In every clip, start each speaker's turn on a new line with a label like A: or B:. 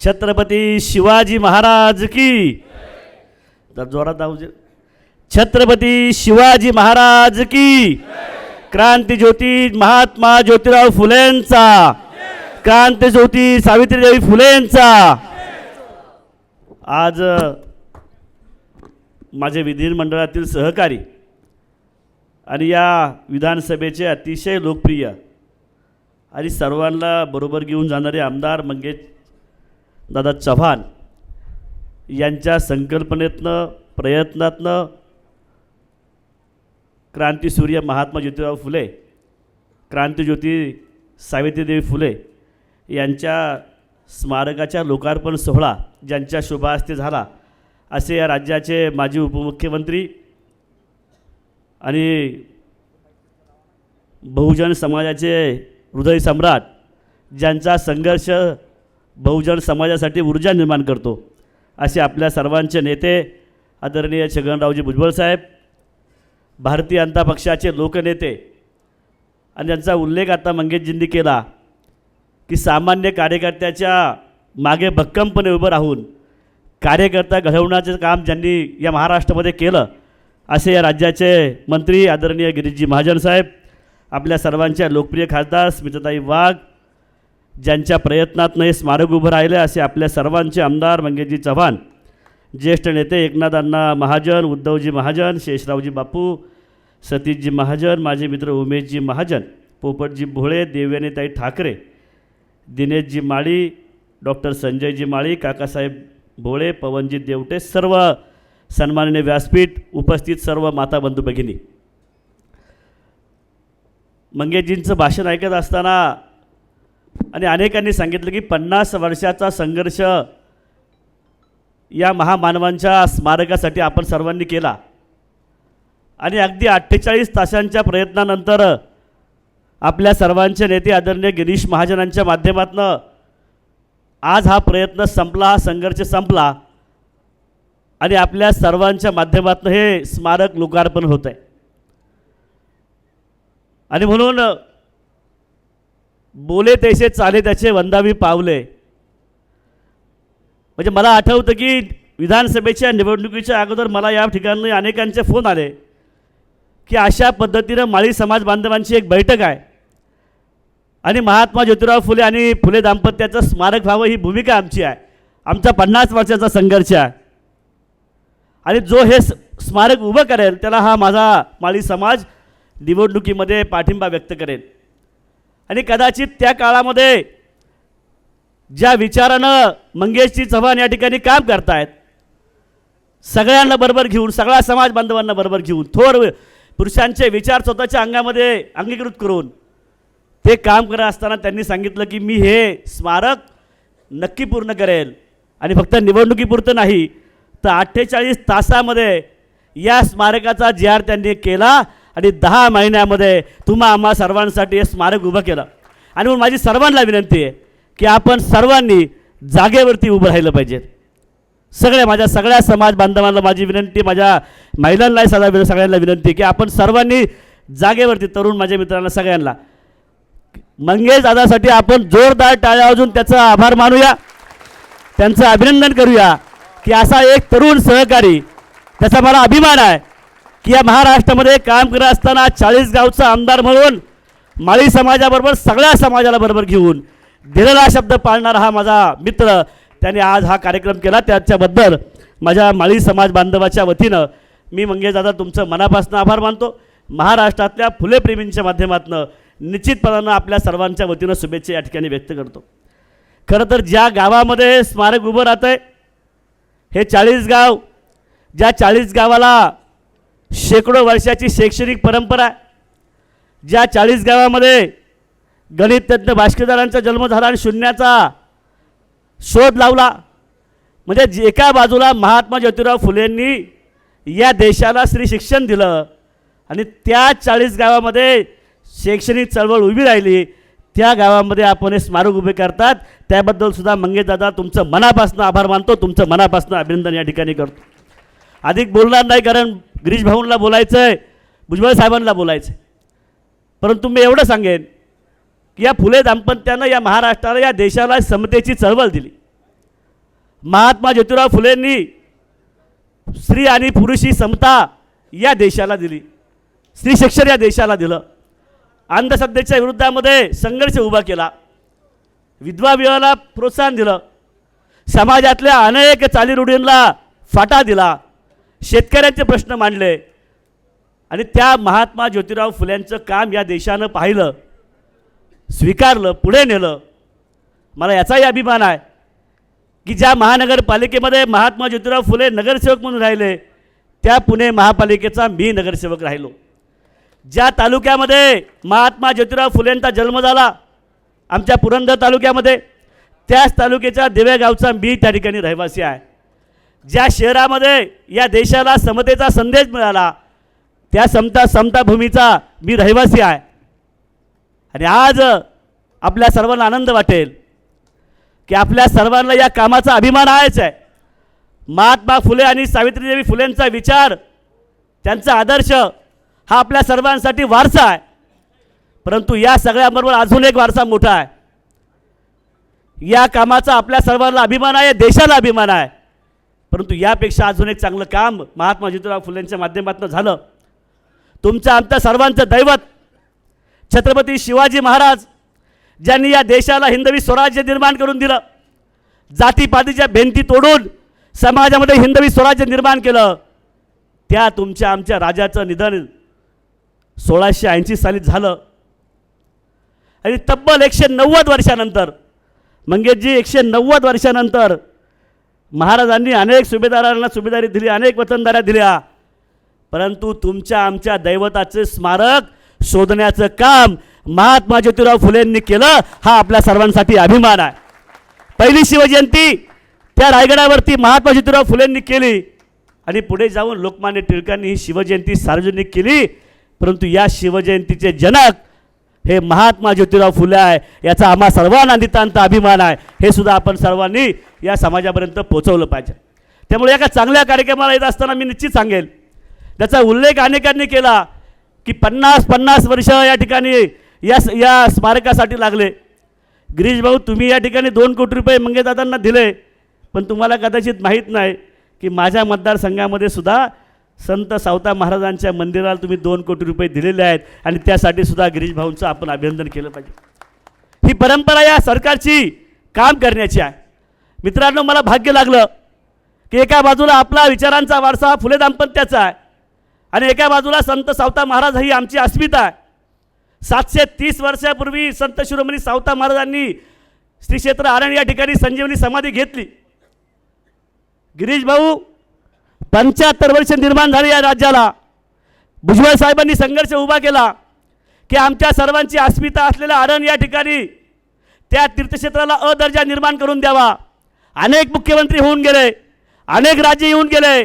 A: छत्रपती शिवाजी महाराज की। तर जोरात आवाज छत्रपती शिवाजी महाराज की। क्रांती ज्योती महात्मा ज्योतिराव फुलेंचा। क्रांती ज्योती सावित्रीदेवी फुलेंचा। आज माझे विधिमंडळातील सहकारी आणि या विधानसभेचे अतिशय लोकप्रिय आणि सर्वांना बरोबर घेऊन जाणारे आमदार मंगेश दादा चव्हाण यांच्या संकल्पनेतनं प्रयत्नातनं क्रांतीसूर्य महात्मा ज्योतिराव फुले क्रांतीज्योती सावित्रीदेवी फुले यांच्या स्मारकाच्या लोकार्पण सोहळा ज्यांच्या शुभहस्ते झाला असे या राज्याचे माजी उपमुख्यमंत्री आणि बहुजन समाजाचे हृदय सम्राट ज्यांचा संघर्ष बहुजन समाजासाठी ऊर्जा निर्माण करतो. असे आपल्या सर्वांचे नेते आदरणीय छगनरावजी भुजबळ साहेब भारतीय जनता पक्षाचे लोकनेते आणि त्यांचा उल्लेख आता मंगेशजींनी केला की सामान्य कार्यकर्त्याच्या मागे भक्कमपणे उभं राहून कार्यकर्ता घडवण्याचं काम ज्यांनी या महाराष्ट्रामध्ये केलं असे या राज्याचे मंत्री आदरणीय गिरीशजी महाजन साहेब आपल्या सर्वांच्या लोकप्रिय खासदार स्मिताताई वाघ ज्यांच्या प्रयत्नातनं हे स्मारक उभं राहिले असे आपल्या सर्वांचे आमदार मंगेशजी चव्हाण ज्येष्ठ नेते एकनाथ अण्णा महाजन उद्धवजी महाजन शेषरावजी बापू सतीशजी महाजन माझे मित्र उमेशजी महाजन पोपटजी भोळे देव्यानीताई ठाकरे दिनेशजी माळी डॉक्टर संजयजी माळी काकासाहेब भोळे पवनजी देवटे सर्व सन्माननीय व्यासपीठ उपस्थित सर्व माता बंधू भगिनी. मंगेशजींचं भाषण ऐकत असताना आणि अनेकांनी सांगितलं की पन्नास वर्षाचा संघर्ष या महामानवांच्या स्मारकासाठी आपण सर्वांनी केला. आणि अगदी अठ्ठेचाळीस तासांच्या प्रयत्नानंतर आपल्या सर्वांचे नेते आदरणीय गिरीश महाजनांच्या माध्यमातून आज हा प्रयत्न संपला हा संघर्ष संपला. आणि आपल्या सर्वांच्या माध्यमातून हे स्मारक लोकार्पण होत आहे आणि म्हणून बोले तैसे चाले त्याचे वंदावी पावले. म्हणजे मला आठवतं की विधानसभेच्या निवडणुकीच्या अगोदर मला या ठिकाणी अनेकांचे फोन आले की अशा पद्धतीनं माळी समाज बांधवांची एक बैठक आहे. आणि महात्मा ज्योतिराव फुले आणि फुले दाम्पत्याचं स्मारक व्हावं ही भूमिका आमची आहे. आमचा पन्नास वर्षाचा संघर्ष आहे. आणि जो हे स्मारक उभं करेल त्याला हा माझा माळी समाज निवडणुकीमध्ये पाठिंबा व्यक्त करेल. आणि कदाचित त्या काळामध्ये ज्या विचारानं मंगेशजी चव्हाण या ठिकाणी काम करतायत सगळ्यांना बरोबर घेऊन सगळ्या समाज बांधवांना बरोबर घेऊन थोर पुरुषांचे विचार स्वतःच्या अंगामध्ये अंगीकृत करून ते काम करत असताना त्यांनी सांगितलं की मी हे स्मारक नक्की पूर्ण करेल आणि फक्त निवडणुकीपुरतं नाही तर अठ्ठेचाळीस तासामध्ये या स्मारकाचा जी आर त्यांनी केला आणि दहा महिन्यामध्ये तुम्हा आम्हा सर्वांसाठी हे स्मारक उभं केलं. आणि मग माझी सर्वांना विनंती आहे की आपण सर्वांनी जागेवरती उभं राहिलं पाहिजे. सगळ्या माझ्या सगळ्या समाज बांधवांना माझी विनंती माझ्या महिलांनाही सदा सगळ्यांना विनंती की आपण सर्वांनी जागेवरती तरुण माझ्या मित्रांना सगळ्यांना. मंगेश दादासाठी आपण जोरदार टाळ्या वाजून त्याचा आभार मानूया. त्यांचं अभिनंदन करूया की असा एक तरुण सहकारी त्याचा मला अभिमान आहे. की या महाराष्ट्रामध्ये काम करत असताना चाळीस गावचा आमदार म्हणून माळी समाजाबरोबर सगळ्या समाजाला बरोबर घेऊन दिलेला शब्द पाळणारा हा माझा मित्र. त्याने आज हा कार्यक्रम केला. त्याच्याबद्दल माझ्या माळी समाज बांधवाच्या वतीनं मी मंगेश दादा तुमचं मनापासून आभार मानतो. महाराष्ट्रातल्या फुलेप्रेमींच्या माध्यमातून निश्चितपणानं आपल्या सर्वांच्या वतीनं शुभेच्छा या ठिकाणी व्यक्त करतो. खरं तर ज्या गावामध्ये स्मारक उभं राहतं आहे हे चाळीस गाव ज्या चाळीस गावाला शेकडो वर्षाची शैक्षणिक परंपरा ज्या चाळीस गावामध्ये गणिततज्ञ भाष्कदारांचा जन्म झाला आणि शून्याचा शोध लावला म्हणजे एका बाजूला महात्मा ज्योतिराव फुलेंनी या देशाला श्री शिक्षण दिलं आणि त्या चाळीस गावामध्ये शैक्षणिक चळवळ उभी राहिली त्या गावामध्ये आपण हे स्मारक उभे करतात. त्याबद्दल सुद्धा मंगेशदादा तुमचं मनापासून आभार मानतो तुमचं मनापासून अभिनंदन या ठिकाणी करतो. अधिक बोलणार नाही कारण गिरीश भाऊंना बोलायचं आहे भुजबळ साहेबांना बोलायचं आहे परंतु मी एवढं सांगेन की या फुले दाम्पत्यानं या महाराष्ट्राला या देशाला समतेची चळवळ दिली. महात्मा ज्योतिराव फुलेंनी स्त्री आणि पुरुषी समता या देशाला दिली. स्त्री शिक्षण या देशाला दिलं. अंधश्रद्धेच्या विरुद्धामध्ये संघर्ष उभा केला. विधवा विवाहाला प्रोत्साहन दिलं. समाजातल्या अनेक चालीरूढींना फाटा दिला. शेतकऱ्यांचे प्रश्न मांडले. आणि त्या महात्मा ज्योतिराव फुल्यांचं काम या देशानं पाहिलं स्वीकारलं पुढे नेलं. मला याचाही अभिमान आहे की ज्या महानगरपालिकेमध्ये महात्मा ज्योतिराव फुले नगरसेवक म्हणून राहिले त्या पुणे महापालिकेचा मी नगरसेवक राहिलो. ज्या तालुक्यामध्ये महात्मा ज्योतिराव फुलेंचा जन्म झाला आमच्या पुरंदर तालुक्यामध्ये त्याच तालुक्याच्या देवेगावचा मी त्या ठिकाणी रहिवासी आहे. ज्या शहरामध्ये या देशाला समतेचा संदेश मिळाला त्या समता समता भूमीचा मी रहिवासी आहे. आणि आज आपल्या सर्वांना आनंद वाटेल की आपल्या सर्वांना या कामाचा अभिमान आहेच आहे. महात्मा फुले आणि सावित्रीदेवी फुलेंचा विचार त्यांचा आदर्श हा आपल्या सर्वांसाठी वारसा आहे. परंतु या सगळ्याबरोबर अजून एक वारसा मोठा आहे. या कामाचा आपल्या सर्वांना अभिमान आहे देशाला अभिमान आहे. परंतु यापेक्षा अजून एक चांगलं काम महात्मा ज्योतिराव फुलेंच्या माध्यमातून झालं. तुमचं आमच्या सर्वांचं दैवत छत्रपती शिवाजी महाराज ज्यांनी या देशाला हिंदवी स्वराज्य निर्माण करून दिलं जातीपातीच्या भिंती तोडून समाजामध्ये हिंदवी स्वराज्य निर्माण केलं त्या तुमच्या आमच्या राजाचं निधन सोळाशे ऐंशी साली झालं. आणि तब्बल एकशे नव्वद वर्षानंतर मंगेशजी एकशे नव्वद वर्षानंतर महाराजांनी अनेक सुभेदारांना सुभेदारी दिली अनेक वतनदाऱ्या दिल्या. परंतु तुमच्या आमच्या दैवताचे स्मारक शोधण्याचं काम महात्मा ज्योतिराव फुलेंनी केलं हा आपल्या सर्वांसाठी अभिमान आहे. पहिली शिवजयंती त्या रायगडावरती महात्मा ज्योतिराव फुलेंनी केली आणि पुढे जाऊन लोकमान्य टिळकांनी ही शिवजयंती सार्वजनिक केली. परंतु या शिवजयंतीचे जनक हे महात्मा ज्योतिराव फुले आहे याचा आम्हा सर्वांना नितांत अभिमान आहे. हे सुद्धा आपण सर्वांनी या समाजापर्यंत पोचवलं पाहिजे. त्यामुळे एका चांगल्या कार्यक्रमाला येत असताना मी निश्चित सांगेल त्याचा उल्लेख अनेकांनी केला की पन्नास पन्नास वर्ष या ठिकाणी या या स्मारकासाठी लागले. गिरीश भाऊ तुम्ही या ठिकाणी दोन कोटी रुपये मंगेदादांना दिले पण तुम्हाला कदाचित माहीत नाही की माझ्या मतदारसंघामध्ये सुद्धा संत सावता महाराजांच्या मंदिराला तुम्ही दोन कोटी रुपये दिलेले आहेत आणि त्यासाठी सुद्धा गिरीश भाऊंचं आपण अभिनंदन केलं पाहिजे. ही परंपरा या सरकारची काम करण्याची आहे. मित्रांनो मला भाग्य लागलं की एका बाजूला आपला विचारांचा वारसा फुले दाम्पत्याचा आहे आणि एका बाजूला संत सावता महाराज ही आमची अस्मिता आहे. सातशे तीस वर्षापूर्वी संत शिरोमणी सावता महाराजांनी श्री क्षेत्र आरण या ठिकाणी संजीवनी समाधी घेतली. गिरीश भाऊ पंच्याहत्तर वर्ष निर्माण झाली या राज्याला. भुजबळ साहेबांनी संघर्ष उभा केला की आमच्या सर्वांची अस्मिता असलेलं आरण या ठिकाणी त्या तीर्थक्षेत्राला अदर्जा निर्माण करून द्यावा. अनेक मुख्यमंत्री होऊन गेले अनेक राज्य येऊन गेले.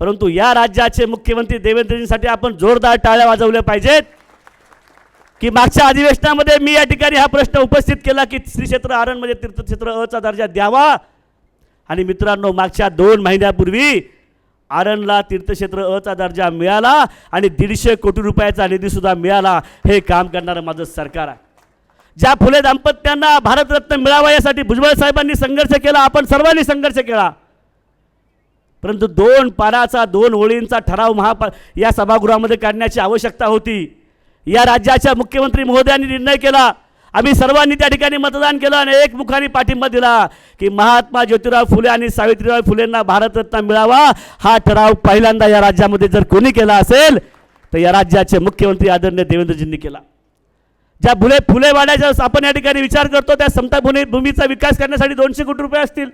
A: परंतु या राज्याचे मुख्यमंत्री देवेंद्रजींसाठी आपण जोरदार टाळ्या वाजवल्या पाहिजेत. की मागच्या अधिवेशनामध्ये मी या ठिकाणी हा प्रश्न उपस्थित केला की श्री क्षेत्र आरणमध्ये तीर्थक्षेत्र अचा दर्जा द्यावा. आणि मित्रांनो मागच्या दोन महिन्यापूर्वी आरणला तीर्थक्षेत्र अचा दर्जा मिळाला आणि दीडशे कोटी रुपयाचा निधीसुद्धा मिळाला. हे काम करणारं माझं सरकार आहे. ज्या फुले दाम्पत्यांना भारतरत्न मिळावा यासाठी भुजबळ साहेबांनी संघर्ष केला आपण सर्वांनी संघर्ष केला. परंतु दोन पाराचा दोन ओळींचा ठराव महापा या सभागृहामध्ये काढण्याची आवश्यकता होती. या राज्याच्या मुख्यमंत्री महोदयांनी निर्णय केला. आम्ही सर्वांनी त्या ठिकाणी मतदान केलं आणि एक मुखाने पाठिंबा दिला की महात्मा ज्योतिराव फुले आणि सावित्रीबाई फुलेंना भारतरत्न मिळावा हा ठराव पहिल्यांदा या राज्यामध्ये जर कोणी केला असेल तर या राज्याचे मुख्यमंत्री आदरणीय देवेंद्रजींनी केला. ज्या फुले फुले वाड्याचा आपण या ठिकाणी विचार करतो त्या समता भूमी भूमीचा विकास करण्यासाठी दोनशे कोटी रुपये असतील.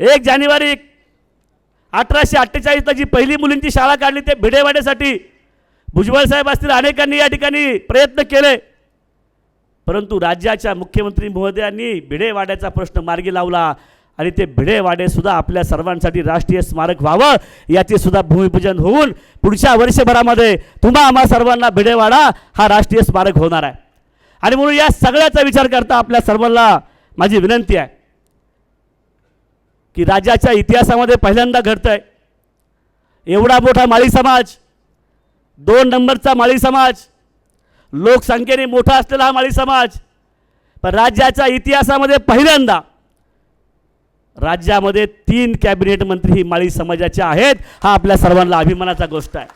A: एक जानेवारी अठराशे अठ्ठेचाळीसला जी पहिली मुलींची शाळा काढली ते भिडेवाड्यासाठी भुजबळ साहेब असतील अनेकांनी या ठिकाणी प्रयत्न केले. परंतु राज्याच्या मुख्यमंत्री महोदयांनी भिडेवाड्याचा प्रश्न मार्गी लावला. आणि ते भिडेवाडेसुद्धा आपल्या सर्वांसाठी राष्ट्रीय स्मारक व्हावं याचे सुद्धा भूमिपूजन होऊन पुढच्या वर्षभरामध्ये तुम्हा आम्हा सर्वांना भिडेवाडा हा राष्ट्रीय स्मारक होणार आहे. आणि म्हणून या सगळ्याचा विचार करता आपल्या सर्वांना माझी विनंती आहे की राज्याच्या इतिहासामध्ये पहिल्यांदा घडतं आहे एवढा मोठा माळी समाज दोन नंबरचा माळी समाज लोकसंख्येने मोठा असलेला हा माळी समाज पण राज्याच्या इतिहासामध्ये पहिल्यांदा राज्यामध्ये तीन कॅबिनेट मंत्री ही माळी समाजाचे आहेत हा आपल्या सर्वांना अभिमानाचा गोष्ट आहे.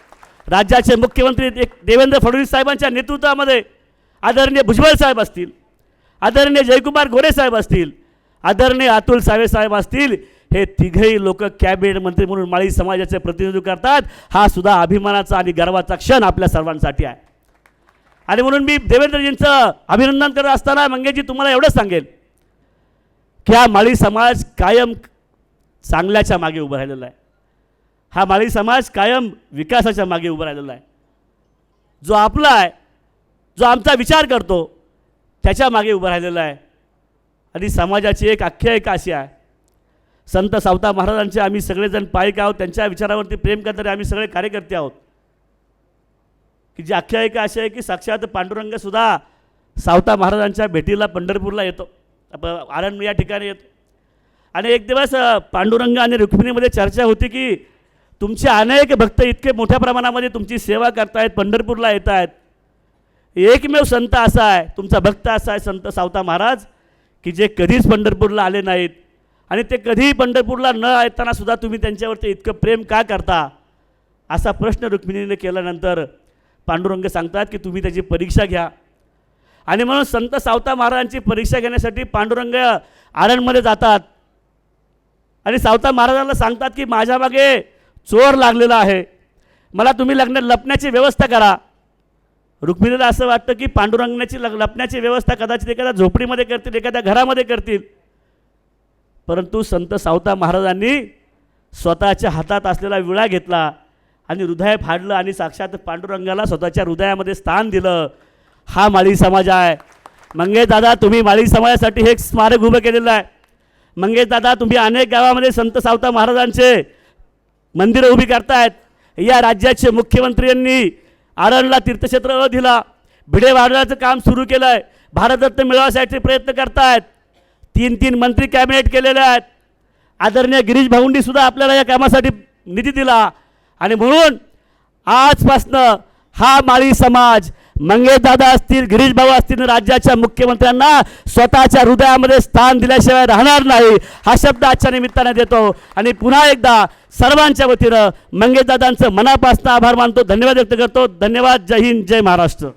A: राज्याचे मुख्यमंत्री एक देवेंद्र फडणवीस साहेबांच्या नेतृत्वामध्ये आदरणीय भुजबळ साहेब असतील आदरणीय जयकुमार गोरे साहेब असतील आदरणीय अतुल सावे साहेब असतील हे तिघही लोक कॅबिनेट मंत्री म्हणून माळी समाजाचे प्रतिनिधित्व करतात हा सुद्धा अभिमानाचा आणि गर्वाचा क्षण आपल्या सर्वांसाठी आहे. आणि म्हणून मी देवेंद्रजींचं अभिनंदन करत असताना मंगेशजी तुम्हाला एवढंच सांगेल ह्या माळी समाज कायम चांगल्याच्या मागे उभं राहिलेला आहे? हा माळी समाज कायम विकासाच्या मागे उभं राहिलेला आहे. जो आपला आहे जो आमचा विचार करतो त्याच्यामागे उभं राहिलेला आहे. आणि समाजाची एक आख्यायिका अशी आहे. संत सावता महाराजांचे आम्ही सगळेजण पायिक आहोत त्यांच्या विचारावरती प्रेम करणारे आम्ही सगळे कार्यकर्ते आहोत. की जी आख्यायिका अशी आहे की साक्षात पांडुरंगसुद्धा सावता महाराजांच्या भेटीला पंढरपूरला येतो. आपण आरण या ठिकाणी येतो. आणि एक दिवस पांडुरंग आणि रुक्मिणीमध्ये चर्चा होती की तुमचे अनेक भक्त इतके मोठ्या प्रमाणामध्ये तुमची सेवा करतायत पंढरपूरला येत आहेत एकमेव संत असा आहे तुमचा भक्त असा आहे संत सावता महाराज की जे कधीच पंढरपूरला आले नाहीत. आणि ते कधीही पंढरपूरला न येताना सुद्धा तुम्ही त्यांच्यावरती इतकं प्रेम का करता? असा प्रश्न रुक्मिणीने केल्यानंतर पांडुरंग सांगतात की तुम्ही त्याची परीक्षा घ्या. आणि म्हणून संत सावता महाराजांची परीक्षा घेण्यासाठी पांडुरंग आरणमध्ये जातात. आणि सावता महाराजांना सांगतात की माझ्या मागे चोर लागलेला आहे. मला तुम्ही लग्न लपण्याची व्यवस्था करा. रुक्मिणीला असं वाटतं की पांडुरंगाची लग लपण्याची व्यवस्था कदाचित एखाद्या झोपडीमध्ये करतील एखाद्या घरामध्ये करतील. परंतु संत सावता महाराजांनी स्वतःच्या हातात असलेला विळा घेतला आणि हृदय फाडलं आणि साक्षात पांडुरंगाला स्वतःच्या हृदयामध्ये स्थान दिलं. हा माळी समाज आहे. मंगेश दादा तुम्ही माळी समाजासाठी हे एक स्मारक उभं केलेलं आहे. मंगेश दादा तुम्ही अनेक गावामध्ये संत सावता महाराजांचे मंदिरं उभी करतायत. या राज्याचे मुख्यमंत्र्यांनी आरणला तीर्थक्षेत्र दिला भिडे वाढवण्याचं काम सुरू केलं आहे भारतरत्न मिळवण्यासाठी प्रयत्न करतायत. तीन तीन मंत्री कॅबिनेट केलेले आहेत. आदरणीय गिरीश भाऊंडीसुद्धा आपल्याला या कामासाठी निधी दिला. आणि म्हणून आजपासनं हा माळी समाज मंगेशदादा असतील गिरीश भाऊ असतील राज्याच्या मुख्यमंत्र्यांना स्वतःच्या हृदयामध्ये स्थान दिल्याशिवाय राहणार नाही हा शब्द आजच्या निमित्ताने देतो. आणि पुन्हा एकदा सर्वांच्या वतीनं मंगेशदादांचं मनापासून आभार मानतो धन्यवाद व्यक्त करतो. धन्यवाद. जय हिंद जय महाराष्ट्र.